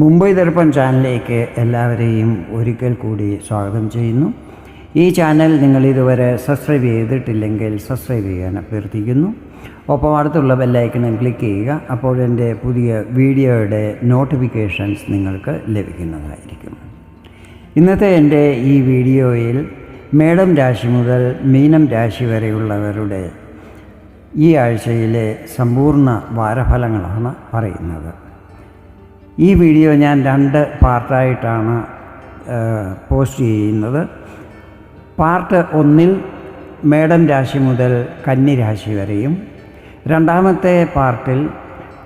മുംബൈ ദർപ്പൺ ചാനലിലേക്ക് എല്ലാവരെയും ഒരിക്കൽ കൂടി സ്വാഗതം ചെയ്യുന്നു. ഈ ചാനൽ നിങ്ങൾ ഇതുവരെ സബ്സ്ക്രൈബ് ചെയ്തിട്ടില്ലെങ്കിൽ സബ്സ്ക്രൈബ് ചെയ്യാൻ അഭ്യർത്ഥിക്കുന്നു. ഒപ്പം അടുത്തുള്ള ബെല്ലൈക്കണിൽ ക്ലിക്ക് ചെയ്യുക അപ്പോൾ എന്റെ പുതിയ വീഡിയോയുടെ നോട്ടിഫിക്കേഷൻസ് നിങ്ങൾക്ക് ലഭിക്കുന്നതായിരിക്കും. ഇന്നത്തെ എന്റെ ഈ വീഡിയോയിൽ മേടം രാശി മുതൽ മീനം രാശി വരെയുള്ളവരുടെ ഈ ആഴ്ചയിലെ സമ്പൂർണ വാരഫലങ്ങളാണ് പറയുന്നത്. ഈ വീഡിയോ ഞാൻ രണ്ട് പാർട്ടായിട്ടാണ് പോസ്റ്റ് ചെയ്യുന്നത്. പാർട്ട് ഒന്നിൽ മേടം രാശി മുതൽ കന്നി രാശി വരെയും രണ്ടാമത്തെ പാർട്ടിൽ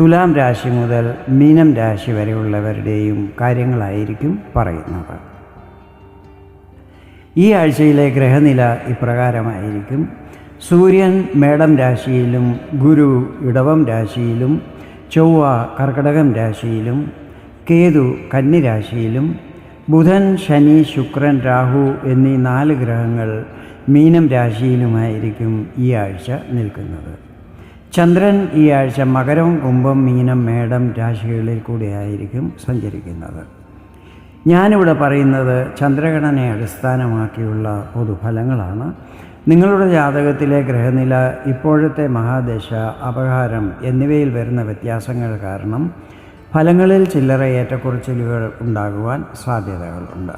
തുലാം രാശി മുതൽ മീനം രാശി വരെയുള്ളവരുടെയും കാര്യങ്ങളായിരിക്കും പറയുന്നത്. ഈ ആഴ്ചയിലെ ഗ്രഹനില ഇപ്രകാരമായിരിക്കും. സൂര്യൻ മേടം രാശിയിലും ഗുരു ഇടവം രാശിയിലും ചൊവ്വ കർക്കടകം രാശിയിലും കേതു കന്നിരാശിയിലും ബുധൻ ശനി ശുക്രൻ രാഹു എന്നീ നാല് ഗ്രഹങ്ങൾ മീനം രാശിയിലുമായിരിക്കും ഈ ആഴ്ച നിൽക്കുന്നത്. ചന്ദ്രൻ ഈ ആഴ്ച മകരം കുംഭം മീനം മേടം രാശികളിൽ കൂടിയായിരിക്കും സഞ്ചരിക്കുന്നത്. ഞാനിവിടെ പറയുന്നത് ചന്ദ്രഗണനെ അടിസ്ഥാനമാക്കിയുള്ള പൊതുഫലങ്ങളാണ്. നിങ്ങളുടെ ജാതകത്തിലെ ഗ്രഹനില ഇപ്പോഴത്തെ മഹാദശ അപഹാരം എന്നിവയിൽ വരുന്ന വ്യത്യാസങ്ങൾ കാരണം ഫലങ്ങളിൽ ചില്ലറ ഏറ്റക്കുറച്ചിലുകൾ ഉണ്ടാകുവാൻ സാധ്യതകളുണ്ട്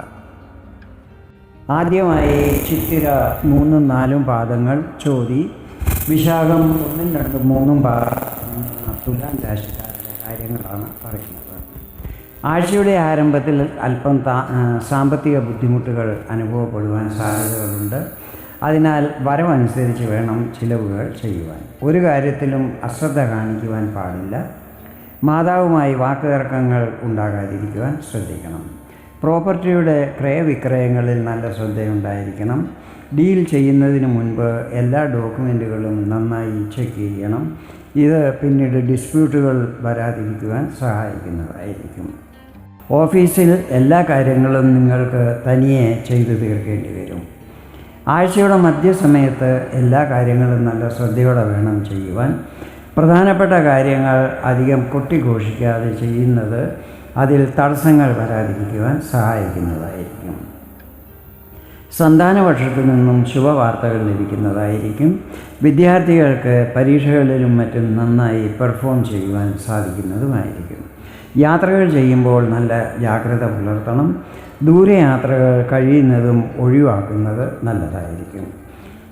ആദ്യമായി ചിത്തിര മൂന്നും നാലും പാദങ്ങൾ ചോതി വിശാഖം ഒന്നും രണ്ടും മൂന്നും പാദം തുലാം രാശിക്കാരുടെ കാര്യങ്ങളാണ് പറയുന്നത്. ആഴ്ചയുടെ ആരംഭത്തിൽ അല്പം സാമ്പത്തിക ബുദ്ധിമുട്ടുകൾ അനുഭവപ്പെടുവാൻ സാധ്യതകളുണ്ട്. അതിനാൽ വരവനുസരിച്ച് വേണം ചിലവുകൾ ചെയ്യുവാൻ. ഒരു കാര്യത്തിലും അശ്രദ്ധ കാണിക്കുവാൻ പാടില്ല. മാതാവുമായി വാക്കുതർക്കങ്ങൾ ഉണ്ടാകാതിരിക്കുവാൻ ശ്രദ്ധിക്കണം. പ്രോപ്പർട്ടിയുടെ ക്രയവിക്രയങ്ങളിൽ നല്ല ശ്രദ്ധയുണ്ടായിരിക്കണം. ഡീൽ ചെയ്യുന്നതിന് മുൻപ് എല്ലാ ഡോക്യുമെന്റുകളും നന്നായി ചെക്ക് ചെയ്യണം. ഇത് പിന്നീട് ഡിസ്പ്യൂട്ടുകൾ വരാതിരിക്കുവാൻ സഹായിക്കുന്നതായിരിക്കും. ഓഫീസിൽ എല്ലാ കാര്യങ്ങളും നിങ്ങൾക്ക് തനിയെ ചെയ്തു തീർക്കേണ്ടി വരും. ആഴ്ചയുടെ മധ്യസമയത്ത് എല്ലാ കാര്യങ്ങളും നല്ല ശ്രദ്ധയോടെ വേണം ചെയ്യുവാൻ. പ്രധാനപ്പെട്ട കാര്യങ്ങൾ അധികം കൊട്ടിഘോഷിക്കാതെ ചെയ്യുന്നത് അതിൽ തടസ്സങ്ങൾ വരാതിരിക്കുവാൻ സഹായിക്കുന്നതായിരിക്കും. സന്താനപക്ഷത്തു നിന്നും ശുഭവാർത്തകൾ ലഭിക്കുന്നതായിരിക്കും. വിദ്യാർത്ഥികൾക്ക് പരീക്ഷകളിലും മറ്റും നന്നായി പെർഫോം ചെയ്യുവാൻ സാധിക്കുന്നതുമായിരിക്കും. യാത്രകൾ ചെയ്യുമ്പോൾ നല്ല ജാഗ്രത പുലർത്തണം. ദൂരയാത്രകൾ കഴിയുന്നതും ഒഴിവാക്കുന്നത് നല്ലതായിരിക്കും.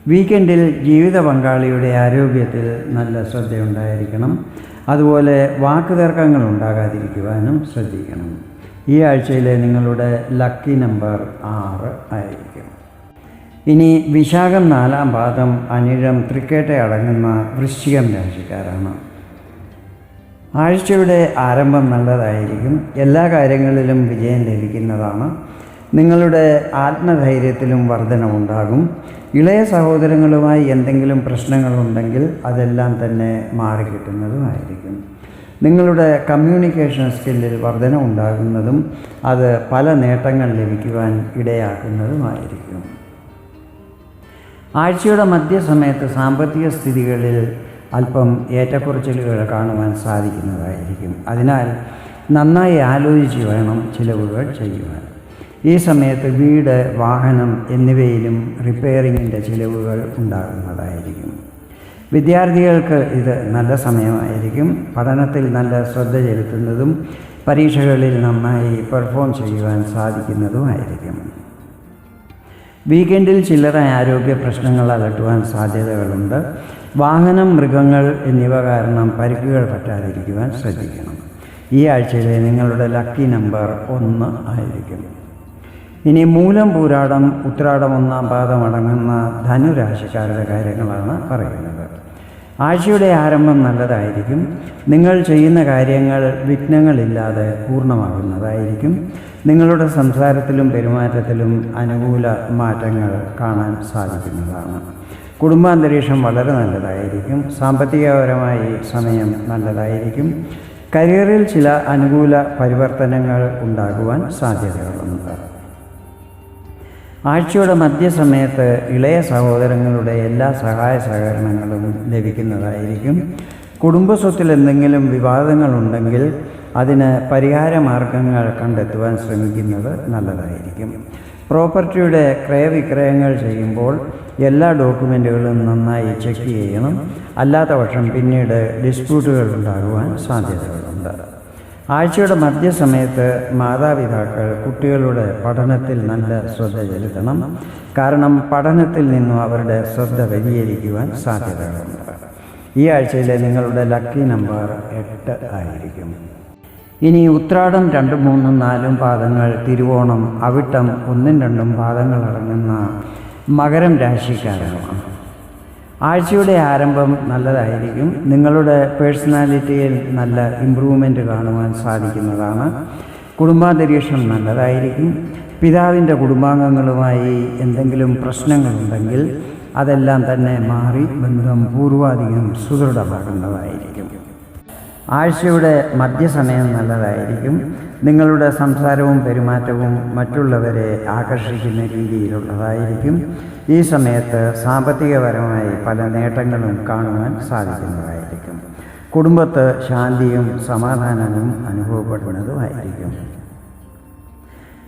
വീക്കെൻഡിൽ ജീവിത പങ്കാളിയുടെ ആരോഗ്യത്തിൽ നല്ല ശ്രദ്ധയുണ്ടായിരിക്കണം. അതുപോലെ വാക്കുതർക്കങ്ങൾ ഉണ്ടാകാതിരിക്കുവാനും ശ്രദ്ധിക്കണം. ഈ ആഴ്ചയിലെ നിങ്ങളുടെ ലക്കി നമ്പർ ആറ് ആയിരിക്കും. ഇനി വിശാഖം നാലാം പാദം അനിഴം തൃക്കേട്ട അടങ്ങുന്ന വൃശ്ചികം രാശിക്കാരാണ്. ആഴ്ചയുടെ ആരംഭം നല്ലതായിരിക്കും. എല്ലാ കാര്യങ്ങളിലും വിജയം ലഭിക്കുന്നതാണ്. നിങ്ങളുടെ ആത്മധൈര്യത്തിലും വർധനമുണ്ടാകും ഇളയ സഹോദരങ്ങളുമായി എന്തെങ്കിലും പ്രശ്നങ്ങളുണ്ടെങ്കിൽ അതെല്ലാം തന്നെ മാറിക്കിട്ടുന്നതുമായിരിക്കും നിങ്ങളുടെ കമ്മ്യൂണിക്കേഷൻ സ്കില്ലിൽ വർധന ഉണ്ടാകുന്നതും അത് പല നേട്ടങ്ങൾ ലഭിക്കുവാൻ ഇടയാക്കുന്നതുമായിരിക്കും ആഴ്ചയുടെ മധ്യസമയത്ത് സാമ്പത്തിക സ്ഥിതികളിൽ അല്പം ഏറ്റക്കുറച്ചിലുകൾ കാണുവാൻ സാധിക്കുന്നതായിരിക്കും. അതിനാൽ നന്നായി ആലോചിച്ച് വേണം ചിലവുകൾ ചെയ്യുവാൻ. ഈ സമയത്ത് വീട് വാഹനം എന്നിവയിലും റിപ്പയറിങ്ങിന്റെ ചിലവുകൾ ഉണ്ടാകുന്നതായിരിക്കും. വിദ്യാർത്ഥികൾക്ക് ഇത് നല്ല സമയമായിരിക്കും. പഠനത്തിൽ നല്ല ശ്രദ്ധ ചെലുത്തുന്നതും പരീക്ഷകളിൽ നന്നായി പെർഫോം ചെയ്യുവാൻ സാധിക്കുന്നതുമായിരിക്കും. വീക്കെൻഡിൽ ചില്ലറ ആരോഗ്യ പ്രശ്നങ്ങൾ അലട്ടുവാൻ സാധ്യതകളുണ്ട്. വാഹനം മൃഗങ്ങൾ എന്നിവ കാരണം പരിക്കുകൾ പറ്റാതിരിക്കുവാൻ ശ്രദ്ധിക്കണം. ഈ ആഴ്ചയിലെ നിങ്ങളുടെ ലക്കി നമ്പർ ഒന്ന് ആയിരിക്കും. ഇനി മൂലം പൂരാടം ഉത്രാടം ഒന്നാം പാദം അടങ്ങുന്ന ധനുരാശിക്കാരുടെ കാര്യങ്ങളാണ് പറയുന്നത്. ആഴ്ചയുടെ ആരംഭം നല്ലതായിരിക്കും. നിങ്ങൾ ചെയ്യുന്ന കാര്യങ്ങൾ വിഘ്നങ്ങളില്ലാതെ പൂർണമാകുന്നതായിരിക്കും. നിങ്ങളുടെ സംസാരത്തിലും പെരുമാറ്റത്തിലും അനുകൂല മാറ്റങ്ങൾ കാണാൻ സാധിക്കുന്നതാണ്. കുടുംബാന്തരീക്ഷം വളരെ നല്ലതായിരിക്കും. സാമ്പത്തികപരമായി സമയം നല്ലതായിരിക്കും. കരിയറിൽ ചില അനുകൂല പരിവർത്തനങ്ങൾ ഉണ്ടാകുവാൻ സാധ്യതകളുണ്ട്. ആഴ്ചയുടെ മധ്യസമയത്ത് ഇളയ സഹോദരങ്ങളുടെ എല്ലാ സഹായ സഹകരണങ്ങളും ലഭിക്കുന്നതായിരിക്കും. കുടുംബസ്വത്തിൽ എന്തെങ്കിലും വിവാദങ്ങളുണ്ടെങ്കിൽ അതിന് പരിഹാര മാർഗങ്ങൾ കണ്ടെത്തുവാൻ ശ്രമിക്കുന്നത് നല്ലതായിരിക്കും. പ്രോപ്പർട്ടിയുടെ ക്രയവിക്രയങ്ങൾ ചെയ്യുമ്പോൾ എല്ലാ ഡോക്യുമെന്റുകളും നന്നായി ചെക്ക് ചെയ്യണം. അല്ലാത്ത പക്ഷം പിന്നീട് ഡിസ്പ്യൂട്ടുകൾ ഉണ്ടാകുവാൻ സാധ്യതകളുണ്ട്. ആഴ്ചയുടെ മധ്യസമയത്ത് മാതാപിതാക്കൾ കുട്ടികളുടെ പഠനത്തിൽ നല്ല ശ്രദ്ധ ചെലുത്തണം. കാരണം പഠനത്തിൽ നിന്നും അവരുടെ ശ്രദ്ധ വ്യതിചലിക്കുവാൻ സാധ്യതകളുണ്ട്. ഈ ആഴ്ചയിലെ നിങ്ങളുടെ ലക്കി നമ്പർ എട്ട് ആയിരിക്കും. ഇനി ഉത്രാടം രണ്ടും മൂന്നും നാലും പാദങ്ങൾ തിരുവോണം അവിട്ടം ഒന്നും രണ്ടും പാദങ്ങൾ അടങ്ങുന്ന മകരം രാശിക്കാരാണ് ആഴ്ചയുടെ ആരംഭം നല്ലതായിരിക്കും. നിങ്ങളുടെ പേഴ്സണാലിറ്റിയിൽ നല്ല ഇമ്പ്രൂവ്മെന്റ് കാണുവാൻ സാധിക്കുന്നതാണ്. കുടുംബാന്തരീക്ഷം നല്ലതായിരിക്കും. പിതാവിന്റെ കുടുംബാംഗങ്ങളുമായി എന്തെങ്കിലും പ്രശ്നങ്ങളുണ്ടെങ്കിൽ അതെല്ലാം തന്നെ മാറി ബന്ധം പൂർവാധികം സുദൃഢമാകുന്നതായിരിക്കും ആഴ്ചയുടെ മധ്യസമയം നല്ലതായിരിക്കും. നിങ്ങളുടെ സംസാരവും പെരുമാറ്റവും മറ്റുള്ളവരെ ആകർഷിക്കുന്ന രീതിയിലുള്ളതായിരിക്കും. ഈ സമയത്ത് സാമ്പത്തികപരമായി പല നേട്ടങ്ങളും കാണുവാൻ സാധിക്കുന്നതായിരിക്കും. കുടുംബത്ത് ശാന്തിയും സമാധാനവും അനുഭവപ്പെടുന്നതുമായിരിക്കും.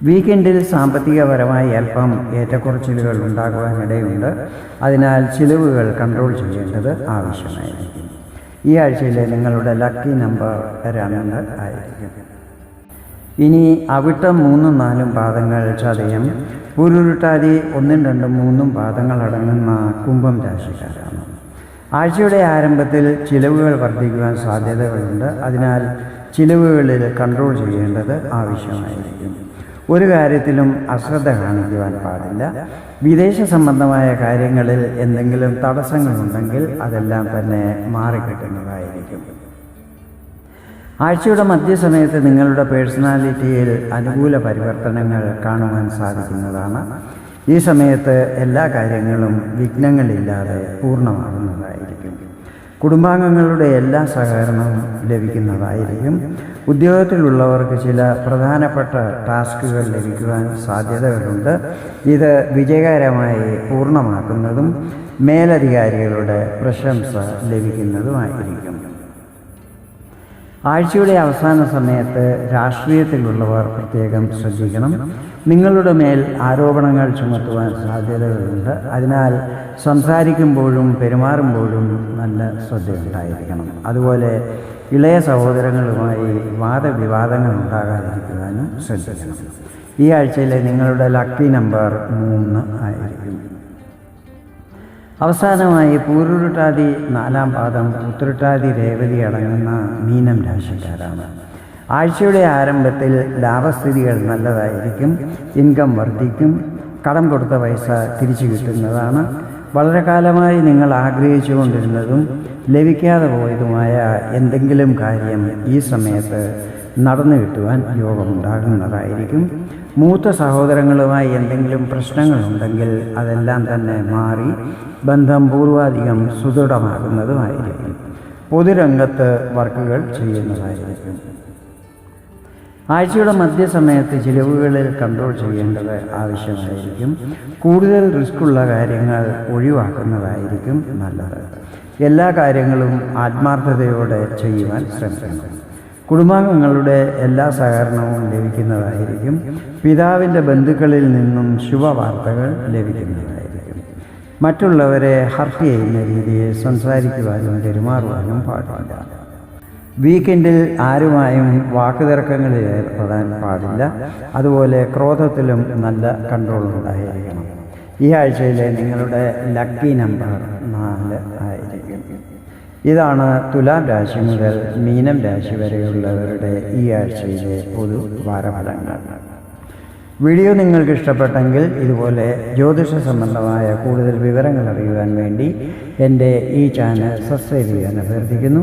വീക്കെൻഡിൽ സാമ്പത്തികപരമായി അല്പം ഏറ്റക്കുറച്ചിലുകൾ ഉണ്ടാകുവാനിടയുണ്ട്. അതിനാൽ ചിലവുകൾ കൺട്രോൾ ചെയ്യേണ്ടത് ആവശ്യമായിരിക്കും. ഈ ആഴ്ചയിലെ നിങ്ങളുടെ ലക്കി നമ്പർ രണ്ട് ആയിരിക്കും. ഇനി അവിട്ടം മൂന്നും നാലും പാദങ്ങൾ ചതയം ഉരുട്ടാതി ഒന്നും രണ്ടും മൂന്നും പാദങ്ങൾ അടങ്ങുന്ന കുംഭം രാശിക്കാരാണ്. ആഴ്ചയുടെ ആരംഭത്തിൽ ചിലവുകൾ വർദ്ധിക്കുവാൻ സാധ്യതകളുണ്ട്. അതിനാൽ ചിലവുകളിൽ കൺട്രോൾ ചെയ്യേണ്ടത് ആവശ്യമായിരിക്കും. ഒരു കാര്യത്തിലും അശ്രദ്ധ കാണിക്കുവാൻ പാടില്ല. വിദേശ സംബന്ധമായ കാര്യങ്ങളിൽ എന്തെങ്കിലും തടസ്സങ്ങളുണ്ടെങ്കിൽ അതെല്ലാം തന്നെ മാറിക്കിട്ടുന്നതായിരിക്കും. ആഴ്ചയുടെ മധ്യസമയത്ത് നിങ്ങളുടെ പേഴ്സണാലിറ്റിയിൽ അനുകൂല പരിവർത്തനങ്ങൾ കാണുവാൻ സാധിക്കുന്നതാണ്. ഈ സമയത്ത് എല്ലാ കാര്യങ്ങളും വിഘ്നങ്ങളില്ലാതെ പൂർണമാകുന്നതായിരിക്കും. കുടുംബാംഗങ്ങളുടെ എല്ലാ സഹകരണവും ലഭിക്കുന്നതായിരിക്കും. ഉദ്യോഗത്തിലുള്ളവർക്ക് ചില പ്രധാനപ്പെട്ട ടാസ്കുകൾ ലഭിക്കുവാൻ സാധ്യതകളുണ്ട്. ഇത് വിജയകരമായി പൂർണമാക്കുന്നതും മേലധികാരികളുടെ പ്രശംസ ലഭിക്കുന്നതുമായിരിക്കും. ആഴ്ചയുടെ അവസാന സമയത്ത് രാഷ്ട്രീയത്തിലുള്ളവർ പ്രത്യേകം ശ്രദ്ധിക്കണം. നിങ്ങളുടെ മേൽ ആരോപണങ്ങൾ ചുമത്തുവാൻ സാധ്യതകളുണ്ട് അതിനാൽ സംസാരിക്കുമ്പോഴും പെരുമാറുമ്പോഴും നല്ല ശ്രദ്ധയുണ്ടായിരിക്കണം അതുപോലെ ഇളയ സഹോദരങ്ങളുമായി വാദവിവാദങ്ങൾ ഉണ്ടാകാതിരിക്കുവാനും ശ്രദ്ധിക്കണം. ഈ ആഴ്ചയിലെ നിങ്ങളുടെ ലക്കി നമ്പർ മൂന്ന് ആയിരിക്കും. അവസാനമായി പൂരുരുട്ടാതി നാലാം പാദം ഉത്തരട്ടാതി രേവതി അടങ്ങുന്ന മീനം രാശിക്കാരാണ്. ആഴ്ചയുടെ ആരംഭത്തിൽ ലാഭസ്ഥിതികൾ നല്ലതായിരിക്കും ഇൻകം വർദ്ധിക്കും കടം കൊടുത്ത പൈസ തിരിച്ചു കിട്ടുന്നതാണ്. വളരെ കാലമായി നിങ്ങൾ ആഗ്രഹിച്ചുകൊണ്ടിരുന്നതും ലഭിക്കാതെ പോയതുമായ എന്തെങ്കിലും കാര്യം ഈ സമയത്ത് നടന്നു കിട്ടുവാൻ യോഗമുണ്ടാകുന്നതായിരിക്കും മൂത്ത സഹോദരങ്ങളുമായി എന്തെങ്കിലും പ്രശ്നങ്ങളുണ്ടെങ്കിൽ അതെല്ലാം തന്നെ മാറി ബന്ധം പൂർവാധികം സുദൃഢമാകുന്നതുമായിരിക്കും. പൊതുരംഗത്ത് വർക്കുകൾ ചെയ്യുന്നതായിരിക്കും. ആഴ്ചയുടെ മധ്യസമയത്ത് ചിലവുകളിൽ കൺട്രോൾ ചെയ്യേണ്ടത് ആവശ്യമായിരിക്കും. കൂടുതൽ റിസ്ക്കുള്ള കാര്യങ്ങൾ ഒഴിവാക്കുന്നതായിരിക്കും നല്ലത്. എല്ലാ കാര്യങ്ങളും ആത്മാർത്ഥതയോടെ ചെയ്യുവാൻ ശ്രമിക്കണം. കുടുംബാംഗങ്ങളുടെ എല്ലാ സഹകരണവും ലഭിക്കുന്നതായിരിക്കും. പിതാവിന്റെ ബന്ധുക്കളിൽ നിന്നും ശുഭവാർത്തകൾ ലഭിക്കുന്നതായിരിക്കും. മറ്റുള്ളവരെ ഹർട്ട് ചെയ്യുന്ന രീതിയിൽ സംസാരിക്കുവാനും പെരുമാറുവാനും പാടില്ല. വീക്കെൻഡിൽ ആരുമായും വാക്കുതർക്കങ്ങളിൽ ഏർപ്പെടാൻ പാടില്ല. അതുപോലെ ക്രോധത്തിലും നല്ല കൺട്രോൾ ഉണ്ടായിരിക്കണം. ഈ ആഴ്ചയിലെ നിങ്ങളുടെ ലക്കി നമ്പർ നാല് ആയിരിക്കും. ഇതാണ് തുലാം രാശി മുതൽ മീനം രാശി വരെയുള്ളവരുടെ ഈ ആഴ്ചയിലെ പൊതു വാരഫലങ്ങൾ. വീഡിയോ നിങ്ങൾക്ക് ഇഷ്ടപ്പെട്ടെങ്കിൽ ഇതുപോലെ ജ്യോതിഷ സംബന്ധമായ കൂടുതൽ വിവരങ്ങൾ അറിയുവാൻ വേണ്ടി എന്റെ ഈ ചാനൽ സബ്സ്ക്രൈബ് ചെയ്യാൻ അഭ്യർത്ഥിക്കുന്നു.